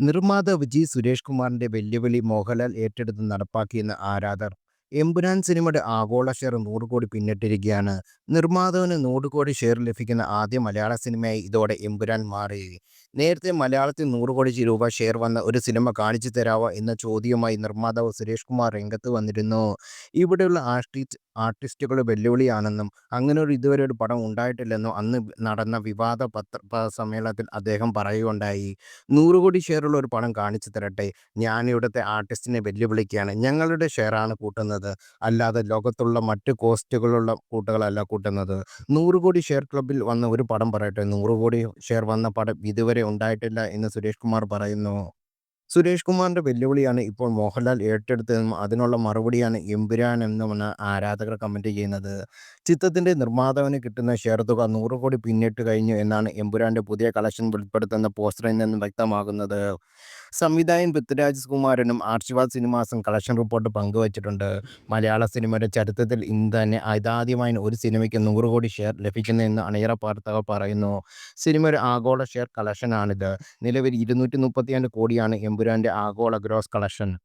നിർമ്മാതാവ് ജി. സുരേഷ് കുമാറിന്റെ വെല്ലുവിളി മോഹൻലാൽ ഏറ്റെടുത്ത് നടപ്പാക്കിയെന്ന് ആരാധർ എമ്പുരാൻ സിനിമയുടെ ആഗോള ഷെയർ നൂറ് കോടി പിന്നിട്ടിരിക്കുകയാണ്. നിർമ്മാതാവിന് നൂറ് കോടി ഷെയർ ലഭിക്കുന്ന ആദ്യ മലയാള സിനിമയായി ഇതോടെ എമ്പുരാൻ മാറി. നേരത്തെ മലയാളത്തിൽ നൂറ് കോടി രൂപ ഷെയർ വന്ന ഒരു സിനിമ കാണിച്ചു തരാവോ എന്ന ചോദ്യവുമായി നിർമ്മാതാവ് സുരേഷ് കുമാർ രംഗത്ത് വന്നിരുന്നു. ഇവിടെയുള്ള ആർട്ടിസ്റ്റ് ആർട്ടിസ്റ്റുകൾ വെല്ലുവിളിയാണെന്നും അങ്ങനെ ഒരു ഇതുവരെ ഒരു പടം ഉണ്ടായിട്ടില്ലെന്നും അന്ന് നടന്ന വിവാദ പത്ര സമ്മേളനത്തിൽ അദ്ദേഹം പറയുകയുണ്ടായി. നൂറ് കോടി ഷെയറുള്ള ഒരു പടം കാണിച്ചു തരട്ടെ. ഞാൻ ഇവിടുത്തെ ആർട്ടിസ്റ്റിനെ വെല്ലുവിളിക്കുകയാണ്. ഞങ്ങളുടെ ഷെയറാണ് കൂട്ടുന്നത്. അല്ലാതെ ലോകത്തുള്ള മറ്റ് കോസ്റ്റുകളുള്ള കൂട്ടുകളല്ല കൂട്ടുന്നത്. നൂറ് കോടി ഷെയർ ക്ലബിൽ വന്ന ഒരു പടം പറയട്ടെ. നൂറ് കോടി ഷെയർ വന്ന പടം ഇതുവരെ ഉണ്ടായിട്ടില്ല എന്ന് സുരേഷ് കുമാർ പറയുന്നു. സുരേഷ് കുമാറിന്റെ വെല്ലുവിളിയാണ് ഇപ്പോൾ മോഹൻലാൽ ഏറ്റെടുത്തതെന്നും അതിനുള്ള മറുപടിയാണ് എമ്പുരാൻ എന്നുമെന്ന് ആരാധകർ കമന്റ് ചെയ്യുന്നത്. ചിത്രത്തിന്റെ നിർമ്മാതാവിന് കിട്ടുന്ന ഷെയർ തുക നൂറ് കോടി പിന്നിട്ട് കഴിഞ്ഞു എന്നാണ് എമ്പുരാന്റെ പുതിയ കളക്ഷൻ വെളിപ്പെടുത്തുന്ന പോസ്റ്ററിൽ നിന്നും വ്യക്തമാകുന്നത്. സംവിധായകൻ പൃഥ്വിരാജ് കുമാരനും ആർഷിവാദ് സിനിമാസും കളക്ഷൻ റിപ്പോർട്ട് പങ്കുവച്ചിട്ടുണ്ട്. മലയാള സിനിമയുടെ ചരിത്രത്തിൽ ഇന്ന് തന്നെ ഇതാദ്യമായി ഒരു സിനിമയ്ക്ക് നൂറ് കോടി ഷെയർ ലഭിക്കുന്നതെന്ന് അണിയറ വാർത്തകൾ പറയുന്നു. സിനിമ ഒരു ആഗോള ഷെയർ കളക്ഷനാണിത്. നിലവിൽ ഇരുന്നൂറ്റി മുപ്പത്തിയാണ്ട് കോടിയാണ് എമ്പുരാന്റെ ആഗോള ഗ്രോസ് കളക്ഷൻ.